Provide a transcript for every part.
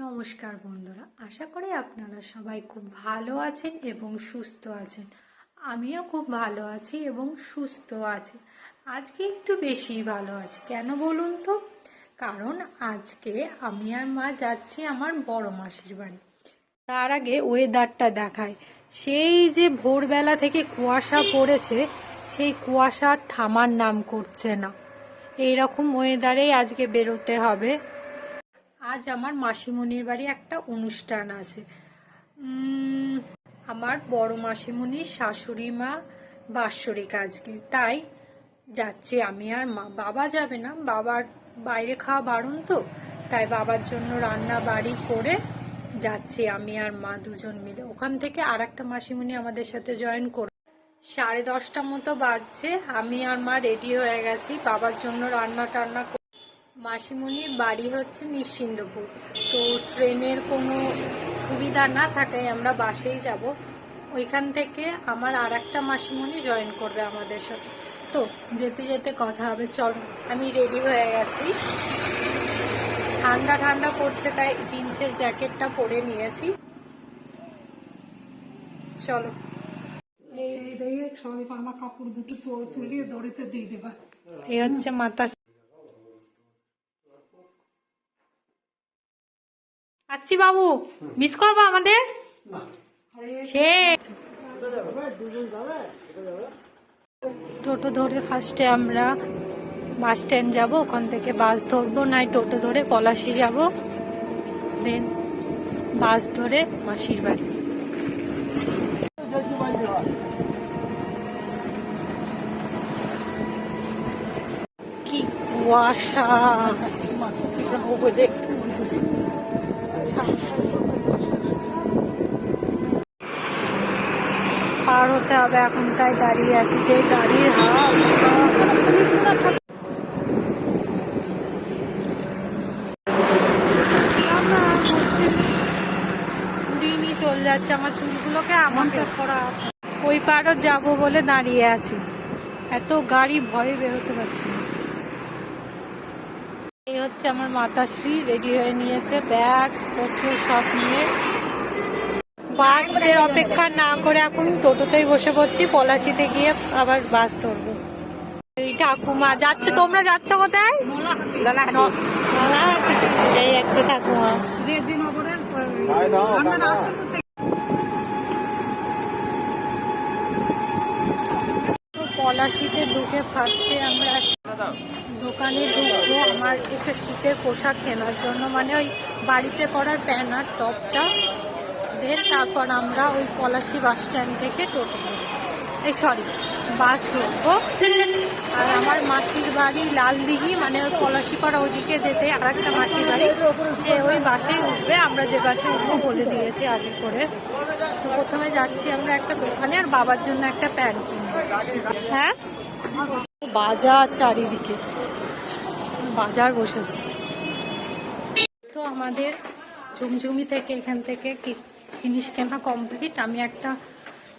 নমস্কার বন্ধুরা, আশা করি আপনারা সবাই খুব ভালো আছেন এবং সুস্থ আছেন। আমিও খুব ভালো আছি এবং সুস্থ আছি। আজকে একটু বেশি ভালো আছি। কেন বলুন তো? কারণ আজকে আমি আর মা যাচ্ছি আমার বড় মাসির বাড়ি। তার আগে ওয়েদারটা দেখায় সেই যে ভোরবেলা থেকে কুয়াশা পড়েছে, সেই কুয়াশা থামার নাম করছে না। এইরকম ওয়েদারেই আজকে বেরোতে হবে। আজ আমার মাসিমণির বাড়ি একটা অনুষ্ঠান আছে। আমার বড় মাসিমণির শাশুড়ি মা বাৎসরিক আজকে। তাই যাচ্ছি আমি আর মা, বাবা যাবে না। বাবার বাইরে খাওয়া বারণ তো, তাই বাবার জন্য রান্না বাড়ি করে যাচ্ছি আমি আর মা দুজন মিলে। ওখান থেকে আর একটা মাসিমণি আমাদের সাথে জয়েন করে সাড়ে দশটা মতো বাজছে। আমি আর মা রেডি হয়ে গেছি। বাবার জন্য রান্না টান্না মাসিমণির বাড়ি হচ্ছে নিশ্চিন্দপুর। তো ট্রেনের কোনো সুবিধা না থাকায় আমরা বাসেই যাব। ওইখান থেকে আমার আর একটা মাসিমণি জয়েন করবে আমাদের সাথে। তো যেতে যেতে কথা হবে। চল আমি রেডি হয়ে গেছি। ঠান্ডা ঠান্ডা করছে তাই জিন্সের জ্যাকেটটা পরে নিয়েছি। চলো। এই দিয়ে সবাই আমার কাপড় দুটো তুলিয়ে দড়িতে দিয়ে দেবা। এই হচ্ছে মাতা আসছি বাবু মিস করব আমাদের টোটো ধরে ফার্স্টে আমরা বাস স্ট্যান্ড যাব ওখান থেকে বাস ধরবো নাই টোটো ধরে পলাশি যাব দেন বাস ধরে মাসির বাড়ি কি কুয়াশা হবে এখন তাই দাঁড়িয়ে আছি যে গাড়ির হাওয়া চলে যাচ্ছে আমার চুলগুলোকে আমাকে ওই পারও যাব বলে দাঁড়িয়ে আছি। এত গাড়ি ভয়ে বেরোতে পারছি এই হচ্ছে আমার মাতাশ্রী রেডি হয়ে নিয়েছে ব্যাগ পত্র সব নিয়ে। বাসের অপেক্ষা না করে এখন টোটোতেই বসে পড়ছি পলাচিতে গিয়ে আবার বাস ধরবো। এই ঠাকুমা, যাচ্ছে তোমরা? যাচ্ছ কোথায়? একটা ঠাকুমা। পলাশিতে ঢুকে ফার্স্টে আমরা দোকানে ঢুকবো। আমার একটা শীতের পোশাক কেনার জন্য মানে ওই বাড়িতে পরার প্যান্ট আর টপটা। দেন তারপর আমরা ওই পলাশি বাস স্ট্যান্ড থেকে টোটো। এই সরি বাস ধরবো। আর আমার মাসির বাড়ি লালদিঘি মানে ওই পলাশিপাড়া ওইদিকে যেতে আর একটা মাসির বাড়ি, সে ওই বাসে উঠবে। আমরা যে বাসে উঠবো বলে দিয়েছি আগে করে। তো প্রথমে যাচ্ছি আমরা একটা দোকানে আর বাবার জন্য একটা প্যান্ট হ্যাঁ? বাজার চারিদিকে। বাজার বসেছে। তো আমাদের ঝুমঝুমি থেকে এখান থেকে জিনিস কেনা কমপ্লিট আমি একটা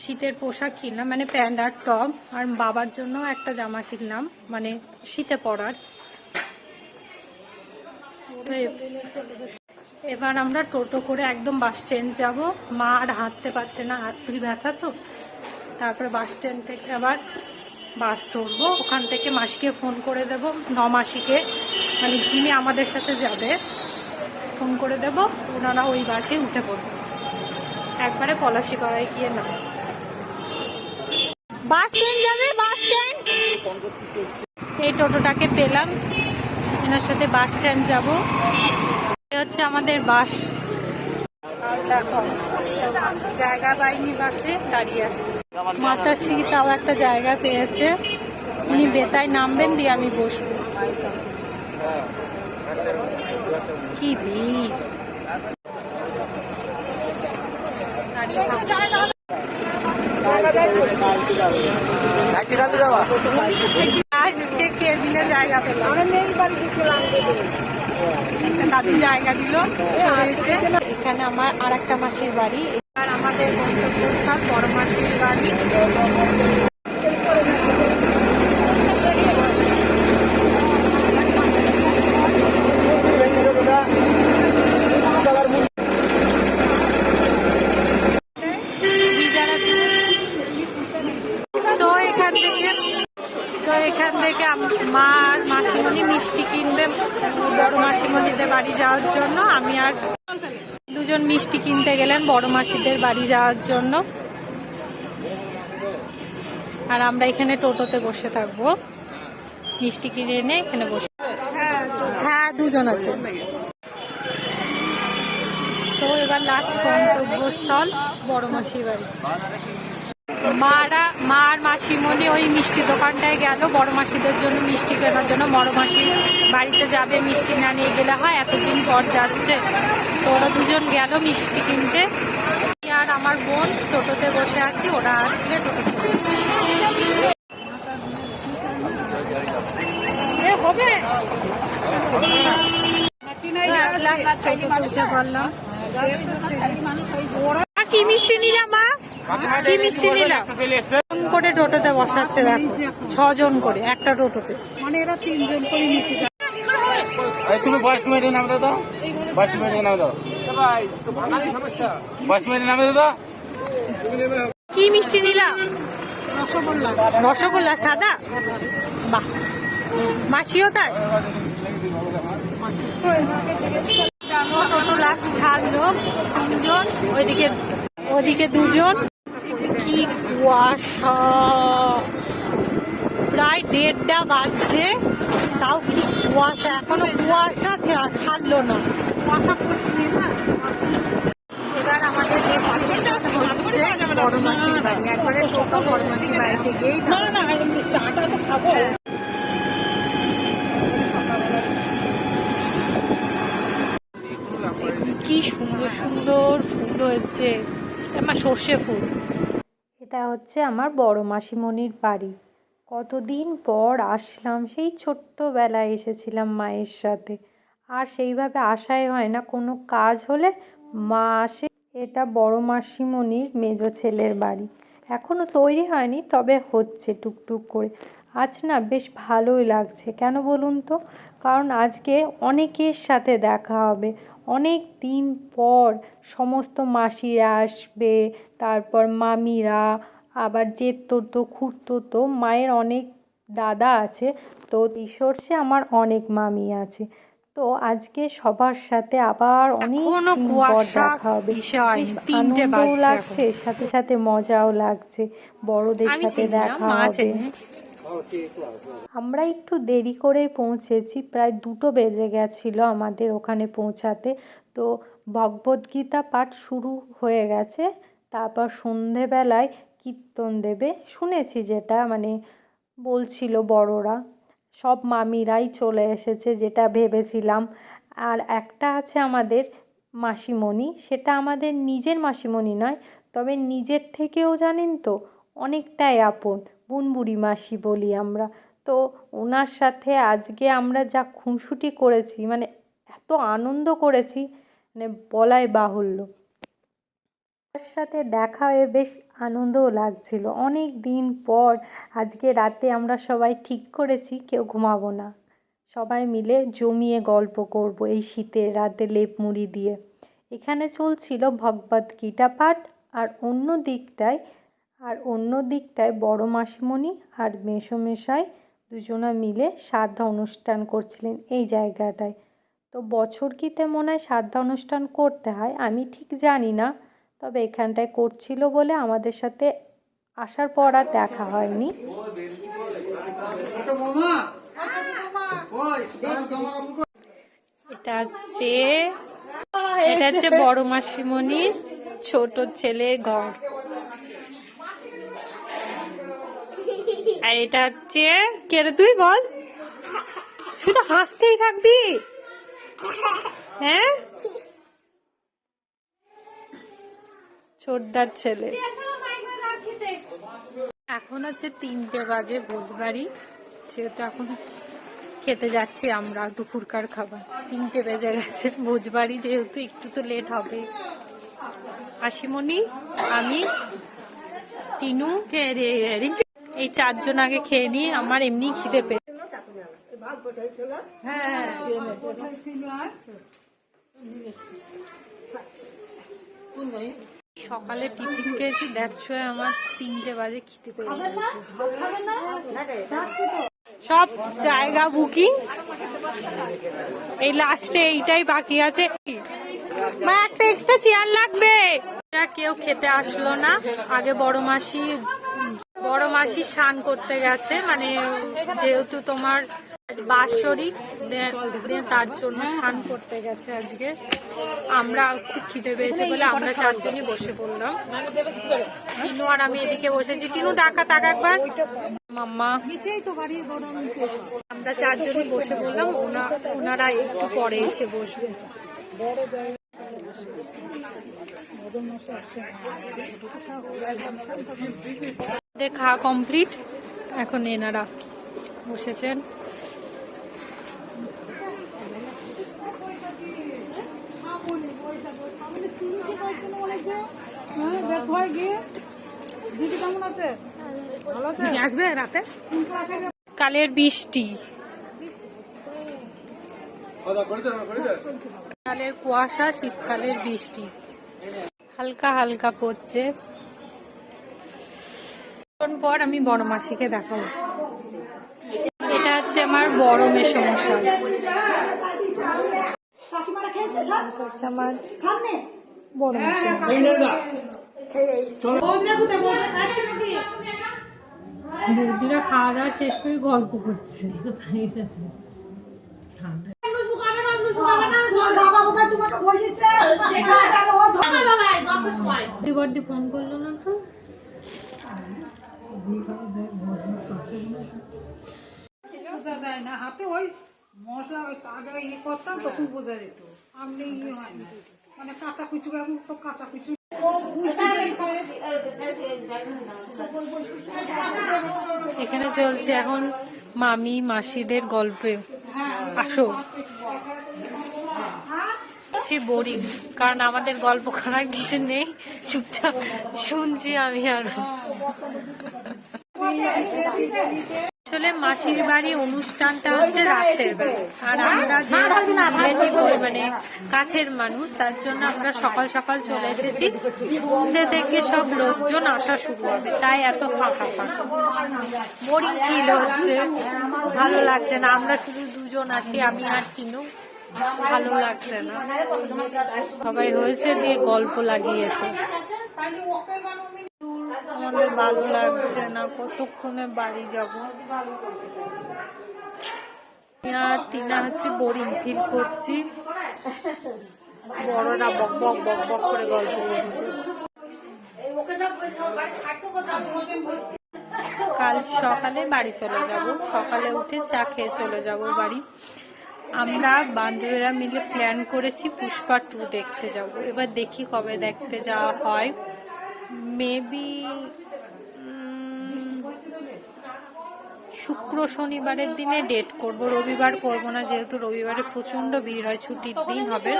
শীতের পোশাক কিনলাম মানে প্যান্ট আর টপ আর বাবার জন্য একটা জামা কিনলাম মানে শীতে পরার। এবার আমরা টোটো করে একদম বাস স্ট্যান্ড যাব। মা আর হাঁটতে পারছে না, হাত পুরি ব্যথা তো। তারপরে বাস স্ট্যান্ড থেকে আবার বাস ধরবো। ওখান থেকে মাসিকে ফোন করে দেব ন মাসিকে মানে যিনি আমাদের সাথে যাবে ফোন করে দেব। ওনারা ওই বাসে উঠে পড়বে। একবারে পলাশি পাড়ায় গিয়ে না বাস যাবে, বাস এই টোটোটাকে পেলাম। এনার সাথে বাস স্ট্যান্ড যাব। হচ্ছে আমাদের বাস। দেখো, জায়গা পাইনি বাসে, দাঁড়িয়ে আছে। মাতাশ্রী তাও একটা জায়গা পেয়েছে। উনি বেতায় নামবেন দিয়ে আমি বসবো। কি ভিড় দাঁড়িয়ে থাকব। জায়গা পেলাম জায়গা এখানে আমার আর একটা মাসির বাড়ি। আর আমাদের গন্তব্যস্থান বড় মাসির বাড়ি জন্য আমি আর দুজন মিষ্টি কিনতে গেলেন বড় মাসিদের বাড়ি যাওয়ার জন্য। আর আমরা এখানে টোটোতে বসে থাকব। মিষ্টি কিনে এনে এখানে বসে হ্যাঁ দুজন আছে। তো এবার লাস্ট গন্তব্যস্থল বড় মাসির বাড়ি। মারা, মার মাসিমণি ওই মিষ্টি দোকানটায় গেল। বড় মাসিদের জন্য মিষ্টি কেনার জন্য। বড় মাসি বাড়িতে যাবে, মিষ্টি না নিয়ে গেলে হয়, এতদিন পর যাচ্ছে। তো ওরা দুজন গেল মিষ্টি কিনতে। আর আমার বোন টোটোতে বসে আছি ওরা আসলে টোটোতে হবে। উঠে পড়লাম কি মিষ্টি নিলাম মা? কি মিষ্টি নিলাম করে টোটোতে বসাচ্ছে দেখো। ছজন করে একটা টোটোতে। মানে এরা তিনজন করে নিতে যায় এই তুমি বয়স মেরে নাম দাও। কি মিষ্টি নিলাম রসগোল্লা সাদা? বাহ। মাসিও লাস্ট ছাড়লো তিনজন, ওইদিকে ওদিকে দুজন। কি কুয়াশা। প্রায় দেড়টা বাজছে। তাও কি কুয়াশা? এখনও কুয়াশা ছাড়লো না। কি সুন্দর সুন্দর ফুল হয়েছে। আমার সর্ষে ফুল। এটা হচ্ছে আমার বড় মাসিমণির বাড়ি। কতদিন পর আসলাম, সেই ছোট্টবেলায় এসেছিলাম মায়ের সাথে। আর সেইভাবে আসাই হয় না। কোনো কাজ হলে মা আসে। এটা বড় মাসিমণির মেজো ছেলের বাড়ি। এখনও তৈরি হয়নি, তবে হচ্ছে টুকটুক করে। আজ না বেশ ভালোই লাগছে। কেন বলুন তো? কারণ আজকে অনেকের সাথে দেখা হবে। অনেক দিন পর সমস্ত মাসিরা আসবে, তারপর মামিরা, আবার জেঠতো তো খুঁড়তো তো মায়ের অনেক দাদা আছে। তো ঈশ্বরসে আমার অনেক মামি আছে। তো আজকে সবার সাথে আবার অনেক পর দেখা হবে। আনন্দও লাগছে সাথে সাথে মজাও লাগছে বড়দের সাথে দেখা হবে। আমরা একটু দেরি করে পৌঁছেছি প্রায় দুটো বেজে গেছিল আমাদের ওখানে পৌঁছাতে। তো ভগবদ্গীতা পাঠ শুরু হয়ে গেছে তারপর সন্ধেবেলায় কীর্তন দেবে। শুনেছি যেটা মানে বলছিল বড়রা। সব মামিরাই চলে এসেছে যেটা ভেবেছিলাম। আর একটা আছে আমাদের মাসিমণি, সেটা আমাদের নিজের মাসিমণি নয়, তবে নিজের থেকেও জানেন তো, অনেকটাই আপন, বুনবুড়ি মাসি বলি আমরা। তো ওনার সাথে আজকে আমরা যা খুনসুটি করেছি মানে এত আনন্দ করেছি মানে বলাই বাহুল্য। তার সাথে দেখা হয়ে বেশ আনন্দও লাগছিল। অনেক দিন পর আজকে রাতে আমরা সবাই ঠিক করেছি, কেউ ঘুমাবো না। সবাই মিলে জমিয়ে গল্প করব এই শীতের রাতে লেপ মুড়ি দিয়ে। এখানে চলছিল ভগবত গীতা পাঠ আর অন্য দিকটায়, আর অন্য দিকটায় বড় মাসিমণি আর মেসোমেশাই দুজনা মিলে শ্রাদ্ধা অনুষ্ঠান করছিলেন এই জায়গাটায়। তো বছর কিতে মনে হয় শ্রাদ্ধা অনুষ্ঠান করতে হয় আমি ঠিক জানি না। তবে এখানটায় করছিল বলে আমাদের সাথে আসার পর আর দেখা হয়নি। এটা হচ্ছে এটা হচ্ছে বড় মাসিমণির ছোট ছেলের ঘর। আর এটা হচ্ছে, কে তুই বল? শুধু হাসতেই থাকবি? হ্যাঁ? ছোটদার ছেলে। এখন হচ্ছে তিনটে বাজে ভোজবাড়ি। সেহেতু এখন খেতে যাচ্ছি আমরা দুপুরকার খাবার। তিনটে বেজে গেছে ভোজবাড়ি যেহেতু একটু তো লেট হবে। আশিমণি আমি টিনু এই চারজন আগে খেয়ে নিই আমার এমনি খিদে পেয়ে হ্যাঁ সকালে টিফিন খেয়েছি ওয়াই আমার তিনটে বাজে পেয়ে সব জায়গা বুকিং। এই লাস্টে এইটাই বাকি আছে। মা, একটা এক্সট্রা চেয়ার লাগবে। এটা কেউ খেতে আসলো না। আগে বড় মাসি বড় মাসি স্নান করতে গেছে মানে যেহেতু তোমার বাৎসরিক তার জন্য স্নান করতে গেছে আজকে। আমরা খুব খিদে পেয়েছে বলে আমরা চারজনই বসে পড়লাম। টিনু আর আমি এদিকে বসেছি। টিনু টাকা টাকা একবার। মাম্মা। আমরা চারজনই বসে ওনা, ওনারা একটু পরে এসে বসবে। খাওয়া কমপ্লিট। এখন এনারা বসেছেন। হ্যাঁ বের গিয়ে দিদি কেমন আছে? ভালো আছে? আসবে রাতে? কালের বৃষ্টি। কালের কুয়াশা শীতকালের বৃষ্টি। হালকা হালকা পড়ছে। পর আমি বড় মাসিকে দেখাবো। এটা হচ্ছে আমার বড় এটা হচ্ছে আমার বড় মেসমশাই বৌদিরা খাওয়া দাওয়া শেষ করে গল্প করছে। বর্দি ফোন করল না তো? যায় না, হাতে ওই মশলা, ওই আগে ইয়ে করতাম তখন বোঝা যেত। আপনি ইয়ে হয় মানে কাঁচা কুচু এখন তো কাঁচা কুচু এখানে চলছে এখন মামি মাসিদের গল্পে। আসো। বোরিং। কারণ আমাদের গল্প করার কিছু নেই। চুপচাপ শুনছি আমি আর। আসলে মাসির বাড়ি অনুষ্ঠানটা হচ্ছে রাতের আর আমরা যে মানে কাছের মানুষ, তার জন্য আমরা সকাল সকাল চলে এসেছি। সন্ধ্যে থেকে সব লোকজন আসা শুরু হবে তাই এত ফাঁকা ফাঁকা। বোরিং ফিল হচ্ছে। ভালো লাগছে না, আমরা শুধু দুজন আছি, আমি আর কিনু ভালো লাগছে না। সবাই হয়েছে দিয়ে গল্প লাগিয়েছে। আমাদের ভালো লাগছে না, কতক্ষণে বাড়ি যাব? আর টিনা হচ্ছে বোরিং ফিল করছি। বড়রা বক বক বক বক করে গল্প করছে। কাল সকালে বাড়ি চলে যাব। সকালে উঠে চা খেয়ে চলে যাব বাড়ি। আমরা বান্ধবীরা মিলে প্ল্যান করেছি পুষ্পা টু দেখতে যাব। এবার দেখি কবে দেখতে যাওয়া হয়। মেবি শুক্র শনিবারের দিনে ডেট করব, রবিবার করব না, যেহেতু রবিবারে প্রচণ্ড ভিড় হয়, ছুটির দিন হবে,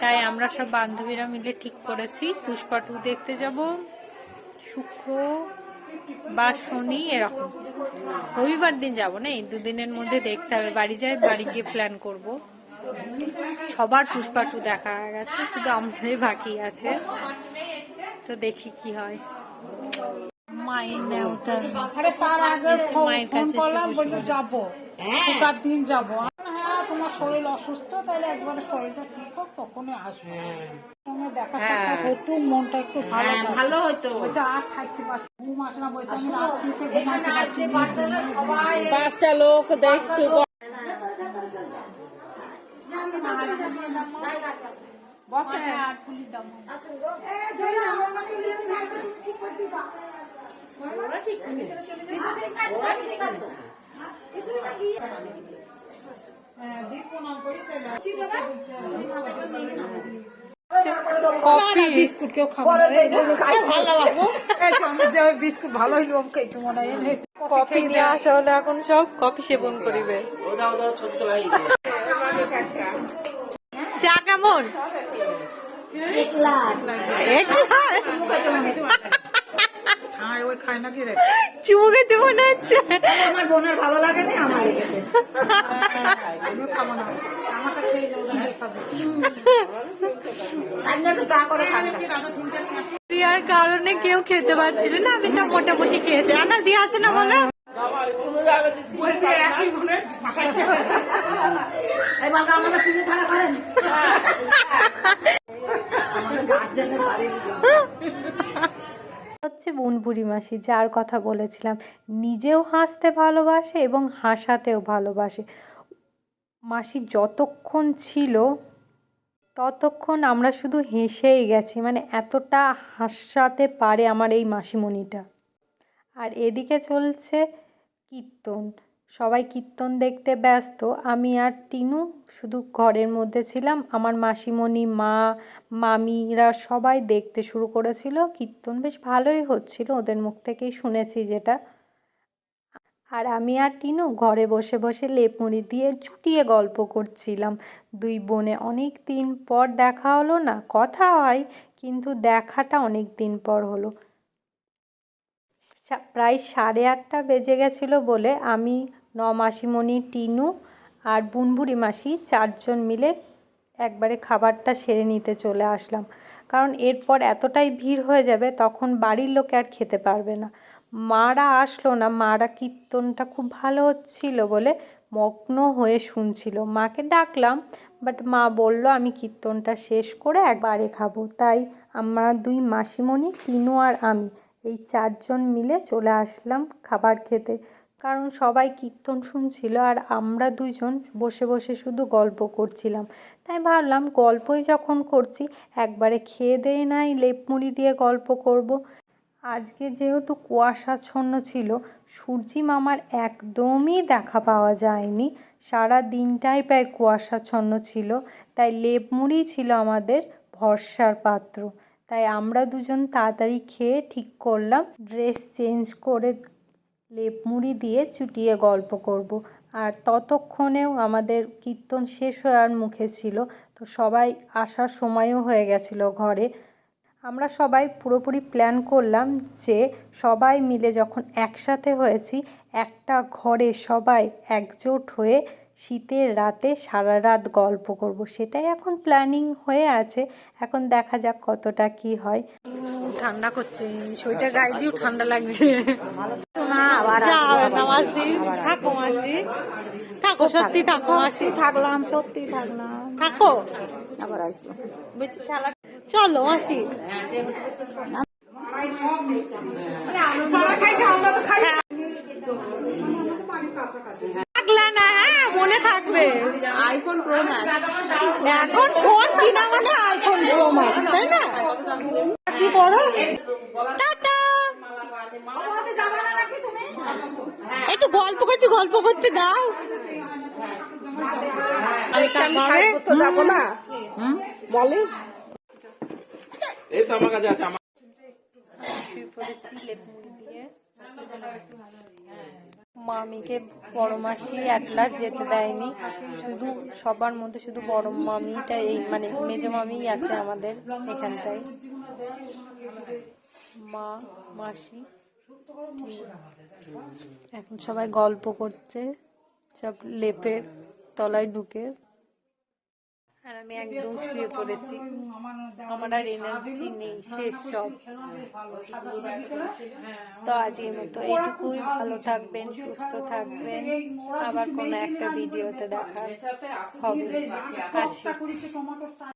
তাই আমরা সব বান্ধবীরা মিলে ঠিক করেছি। পুষ্পা টু দেখতে যাব, শুক্র বা শনি এরকম। রবিবার দিন যাব না, এই দুদিনের মধ্যে দেখতে হবে, বাড়ি যাই, বাড়ি গিয়ে প্ল্যান করব। সবার পুষ্পা টু দেখা গেছে, শুধু আমাদের বাকি আছে, তো দেখি কি হয়। আরে তার আগে ফোন করলাম বলল যাব। ছুটার দিন যাব। হ্যাঁ তোমার শরীর অসুস্থ তাহলে একবারে শরীরটা ঠিক হোক তখনই আসব। সঙ্গে দেখা সাক্ষাৎ হতো মনটা একটু ভালো ভালো হতো। বলছে আর থাকতে পারছি ঘুম আসে না। বলছে আমি রাত্রিতে ঘুমাতে পারছি না। পাঁচটা লোক দেখতে বসে। হ্যাঁ দিক প্রণাম কফি। বিস্কুট কেউ খাব বিস্কুট ভালো হইল আমি মনে হয় কফি নিয়ে আসা হলে এখন সব কফি সেবন করিবে। চা কেমন? এক গ্লাস? হ্যাঁ ওই খায় নাকি রে চুমু খেতে মনে হচ্ছে। আমার বোনের ভালো লাগে না আমার লেগেছে। দেওয়ার কারণে কেউ খেতে পারছিল না আমি তো মোটামুটি খেয়েছি। রান্না দিয়ে আছে না বলো? আমাদের চিনি ছাড়া করেন। আমাদের গার্জেনের বাড়ির হচ্ছে বুনবুড়ি মাসি, যার কথা বলেছিলাম। নিজেও হাসতে ভালোবাসে এবং হাসাতেও ভালোবাসে। মাসি যতক্ষণ ছিল, ততক্ষণ আমরা শুধু হেসেই গেছি। মানে এতটা হাসাতে পারে আমার এই মাসিমণিটা। আর এদিকে চলছে কীর্তন। সবাই কীর্তন দেখতে ব্যস্ত। আমি আর টিনু শুধু ঘরের মধ্যে ছিলাম। আমার মাসিমণি, মা, মামিরা সবাই দেখতে শুরু করেছিল। কীর্তন বেশ ভালোই হচ্ছিল, ওদের মুখ থেকেই শুনেছি যেটা। আর আমি আর টিনু ঘরে বসে বসে লেপ মুড়ি দিয়ে চুটিয়ে গল্প করছিলাম। দুই বোনে অনেক দিন পর দেখা হলো না, কথা হয়, কিন্তু দেখাটা অনেক দিন পর হলো। প্রায় সাড়ে আটটা বেজে গেছিল বলে আমি ন মাসিমণি টিনু আর বুনবুড়ি মাসি চারজন মিলে একবারে খাবারটা সেরে নিতে চলে আসলাম। কারণ এরপর এতটাই ভিড় হয়ে যাবে, তখন বাড়ির লোকে আর খেতে পারবে না। মারা আসলো না, মারা কীর্তনটা খুব ভালো হচ্ছিল বলে মগ্ন হয়ে শুনছিল। মাকে ডাকলাম বাট মা বলল, আমি কীর্তনটা শেষ করে একবারে খাব। তাই আমরা দুই মাসিমণি, টিনু আর আমি এই চারজন মিলে চলে আসলাম খাবার খেতে। কারণ সবাই কীর্তন শুনছিল আর আমরা দুজন বসে বসে শুধু গল্প করছিলাম। তাই ভাবলাম গল্পই যখন করছি, একবারে খেয়ে দিয়ে নাই লেপ মুড়ি দিয়ে গল্প করব। আজকে যেহেতু কুয়াশাচ্ছন্ন ছিল, সূর্যি মামার একদমই দেখা পাওয়া যায়নি। সারা দিনটাই প্রায় কুয়াশাচ্ছন্ন ছিল, তাই লেপ মুড়ি ছিল আমাদের ভরসার পাত্র। তাই আমরা দুজন তাড়াতাড়ি খেয়ে ঠিক করলাম, ড্রেস চেঞ্জ করে লেপ মুড়ি দিয়ে চুটিয়ে গল্প করব। আর ততক্ষণেও আমাদের কীর্তন শেষ হওয়ার মুখে ছিল। তো সবাই আসার সময়ও হয়ে গেছিল ঘরে। আমরা সবাই পুরোপুরি প্ল্যান করলাম যে সবাই মিলে যখন একসাথে হয়েছি, একটা ঘরে সবাই একজোট হয়ে শীতের রাতে সারা রাত গল্প করব। সেটাই এখন প্ল্যানিং হয়ে আছে। এখন দেখা যাক কতটা কি হয়। ঠান্ডা করছে সোয়েটার গায়ে দিয়েও ঠান্ডা লাগছে। থাকো মাসি। থাকো সত্যি থাকো মাসি। থাকলাম সত্যি থাকলাম। থাকো। আবার আসব। বেশি খেলা চলো মাসি। থাকলে না হ্যাঁ মনে থাকবে। আইফোন প্রো ম্যাক্স এখন ফোন কিনা মানে আইফোন প্রো ম্যাক্স তাই না কি করো টাটা একটু গল্প করছি গল্প করতে দাও তো যাব না এই তো আমার কাছে আছে আমার শুয়ে পড়েছি লেপ মুড়ি দিয়ে মামিকে বড় মাসি অ্যাটলাস যেতে দেয়নি। শুধু সবার মধ্যে শুধু বড় মামিটা এই মানে মেজো মামিই আছে আমাদের এখানটায়। মা মাসি এখন সবাই গল্প করছে সব লেপের তলায় ঢুকে। আর আমি একদম শুয়ে পড়েছি। আমার আর এনার্জি নেই শেষ সব। তো আজকের মতো এইটুকুই। ভালো থাকবেন সুস্থ থাকবেন। আবার কোনো একটা ভিডিওতে দেখা হবে।